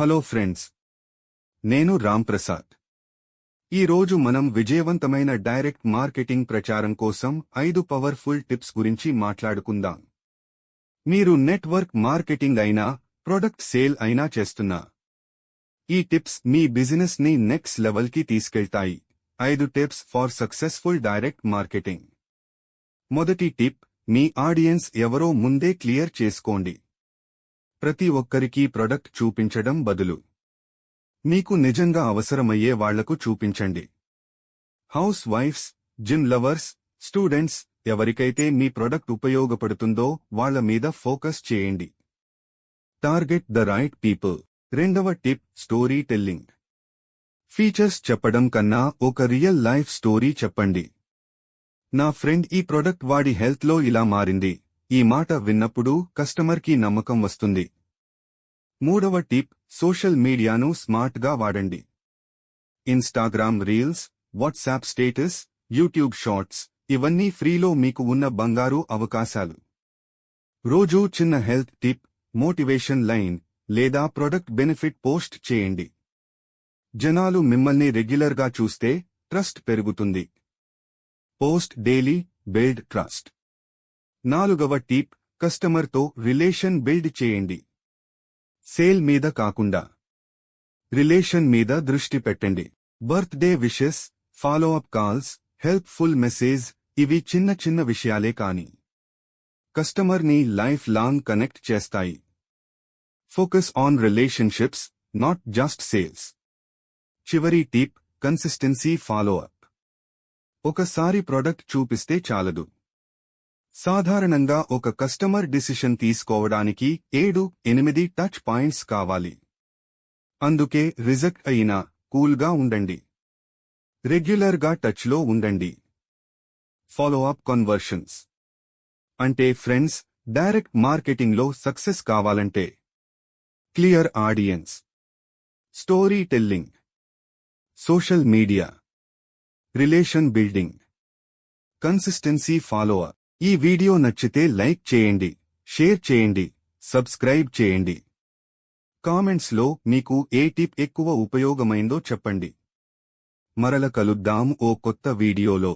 Hello friends. నేను రామ్ ప్రసాద్. ఈ రోజు మనం విజయవంతమైన డైరెక్ట్ మార్కెటింగ్ ప్రచారం కోసం ఐదు పవర్ఫుల్ టిప్స్ గురించి మాట్లాడుకుందాం. మీరు నెట్వర్క్ మార్కెటింగ్ అయినా ప్రొడక్ట్ సేల్ అయినా చేస్తున్నా. ఈ టిప్స్ మీ బిజినెస్ని నెక్స్ట్ లెవెల్కి తీసుకెళ్తాయి. ఐదు tips for successful direct marketing. మొదటి టిప్ మీ ఆడియన్స్ ఎవరో ముందే క్లియర్ చేసుకోండి. ప్రతి ఒక్కరికీ ప్రొడక్ట్ చూపించడం బదులు. మీకు నిజంగా అవసరమయ్యే వాళ్ళకు చూపించండి. House wives gym lovers students ఎవరికైతే మీ ప్రొడక్ట్ ఉపయోగపడుతుందో వాళ్ళ మీద ఫోకస్ చేయండి. Target the right people. రెండవ టిప్ స్టోరీ టెల్లింగ్. ఫీచర్స్ చెప్పడం కన్నా ఒక రియల్ లైఫ్ స్టోరీ చెప్పండి. నా ఫ్రెండ్ ఈ ప్రొడక్ట్ వాడి హెల్త్లో ఇలా మారింది. ఈ మాట విన్నప్పుడు కస్టమర్కి నమ్మకం వస్తుంది. మూడవ టిప్ సోషల్ మీడియాను స్మార్ట్గా వాడండి. Instagram reels WhatsApp status YouTube shorts ఇవన్నీ ఫ్రీలో మీకు ఉన్న బంగారు అవకాశాలు. రోజూ చిన్న హెల్త్ టిప్ మోటివేషన్ లైన్ లేదా ప్రొడక్ట్ బెనిఫిట్ పోస్ట్ చేయండి. జనాలు మిమ్మల్ని రెగ్యులర్గా చూస్తే ట్రస్ట్ పెరుగుతుంది. Post daily build trust. నాలుగవ టిప్ కస్టమర్తో రిలేషన్ బిల్డ్ చేయండి. సేల్ మీద కాకుండా. రిలేషన్ మీద దృష్టి పెట్టండి. Birthday wishes follow up calls helpful message ఇవి చిన్న చిన్న విషయాలే కాని. కస్టమర్ని లైఫ్ లాంగ్ కనెక్ట్ చేస్తాయి. Focus on relationships not just sales. చివరి టిప్ కన్సిస్టెన్సీ ఫాలో అప్ ఒకసారి ప్రొడక్ట్ చూపిస్తే చాలదు. సాధారణంగా ఒక కస్టమర్ డిసిషన్ తీసుకోవడానికి ఏడు ఎనిమిది టచ్ పాయింట్స్ కావాలి. అందుకే రిజెక్ట్ అయినా కూల్గా ఉండండి. రెగ్యులర్గా టచ్లో ఉండండి. Follow up conversions. అంటే ఫ్రెండ్స్ డైరెక్ట్ మార్కెటింగ్లో సక్సెస్ కావాలంటే. Clear audience. Story telling. Social media. Relation building. Consistency follow up ఈ వీడియో నచ్చితే లైక్ చేయండి షేర్ చేయండి సబ్స్క్రైబ్ చేయండి. కామెంట్స్లో మీకు ఏ టిప్ ఎక్కువ ఉపయోగమైందో చెప్పండి. మరల కలుద్దాం ఓ కొత్త వీడియోలో.